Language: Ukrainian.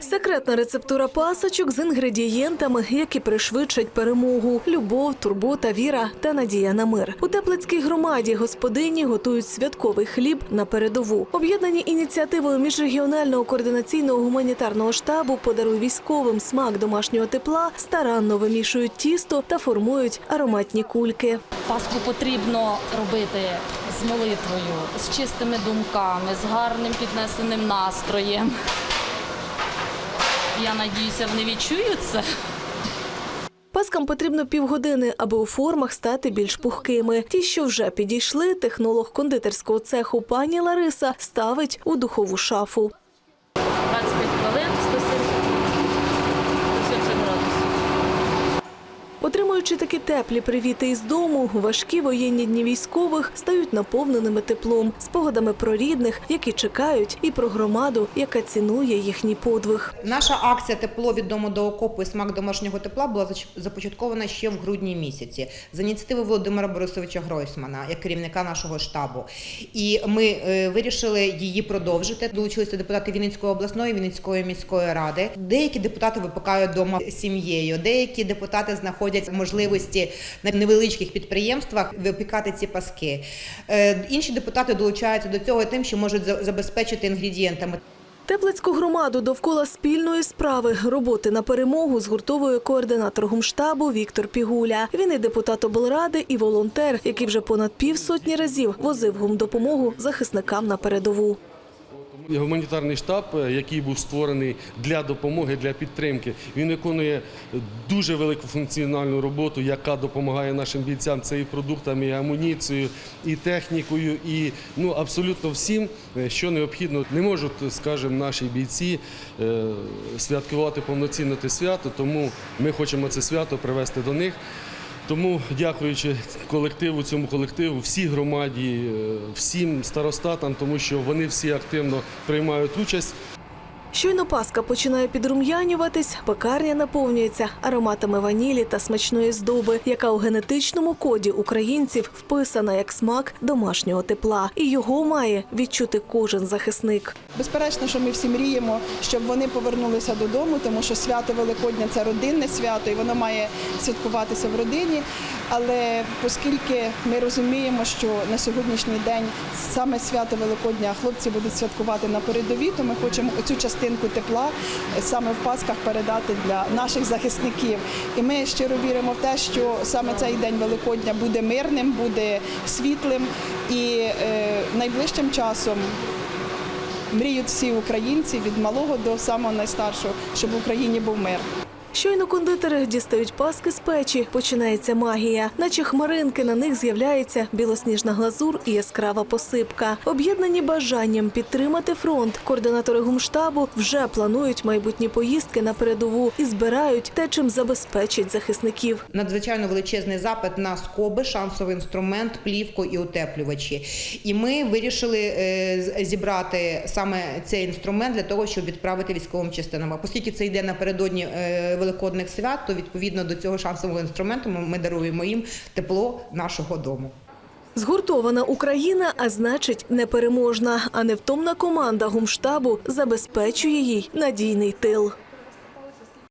Секретна рецептура пасочок з інгредієнтами, які пришвидшать перемогу: любов, турбота, віра та надія на мир. У теплицькій громаді господині готують святковий хліб на передову. Об'єднані ініціативою міжрегіонального координаційного гуманітарного штабу подаруй військовим смак домашнього тепла, старанно вимішують тісто та формують ароматні кульки. Пасху потрібно робити з молитвою, з чистими думками, з гарним піднесеним настроєм. Я надіюся, вони відчують це. Паскам потрібно півгодини, аби у формах стати більш пухкими. Ті, що вже підійшли, технолог кондитерського цеху пані Лариса ставить у духову шафу. Отримуючи такі теплі привіти із дому, важкі воєнні дні військових стають наповненими теплом, спогадами про рідних, які чекають, і про громаду, яка цінує їхній подвиг. Наша акція Тепло від дому до окопу і смак домашнього тепла була започаткована ще в грудні місяці за ініціативи Володимира Борисовича Гройсмана, як керівника нашого штабу. І ми е, вирішили її продовжити. Долучилися депутати Вінницької обласної, Вінницької міської ради. Деякі депутати випікають вдома сім'єю, деякі депутати знаходять можливості на невеличких підприємствах випікати ці паски. Е, Інші депутати долучаються до цього тим, що можуть за- забезпечити інгредієнтами. Теплицьку громаду довкола спільної справи роботи на перемогу згуртовує координатор гумштабу Віктор Пігуля. Він і депутат облради, і волонтер, який вже понад півсотні разів возив гумдопомогу захисникам на передову. Гуманітарний штаб, е, який був створений для допомоги, для підтримки, він виконує дуже велику функціональну роботу, яка допомагає нашим бійцям. Це і продуктами, і амуніцією, і технікою, і ну абсолютно всім, е, що необхідно. Не можуть, скажімо, наші бійці е, святкувати повноцінно те свято, тому ми хочемо це свято привести до них. Тому, дякуючи колективу, цьому колективу, всій громаді, е, всім старостатам, тому що вони всі активно приймають участь. Щойно паска починає підрум'янюватись, пекарня наповнюється ароматами ванілі та смачної здоби, яка у генетичному коді українців вписана як смак домашнього тепла, і його має відчути кожен захисник. Безперечно, що ми всі мріємо, щоб вони повернулися додому, тому що свято Великодня це родинне свято, і воно має святкуватися в родині. Але оскільки ми розуміємо, що на сьогоднішній день саме свято Великодня хлопці будуть святкувати на передовій, то ми хочемо оцю частинку тепла е, саме в Пасках передати для наших захисників. І ми щиро віримо в те, що саме цей день Великодня буде мирним, буде світлим і е, найближчим часом мріють всі українці від малого до самого найстаршого, щоб в Україні був мир. Щойно кондитери дістають паски з печі, починається магія. Наче хмаринки на них з'являється білосніжна глазур і яскрава посипка. Об'єднані бажанням підтримати фронт. Координатори гумштабу вже планують майбутні поїздки на передову і збирають те, чим забезпечать захисників. надзвичайно величезний запит на скоби, шансовий інструмент, плівку і утеплювачі. І ми вирішили е, зібрати саме цей інструмент для того, щоб відправити військовим частинам. Оскільки це йде напередодні е, великодних свят, то відповідно до цього шансового інструменту ми- даруємо їм тепло нашого дому. Згуртована Україна, а значить непереможна. А невтомна команда гумштабу забезпечує їй надійний тил.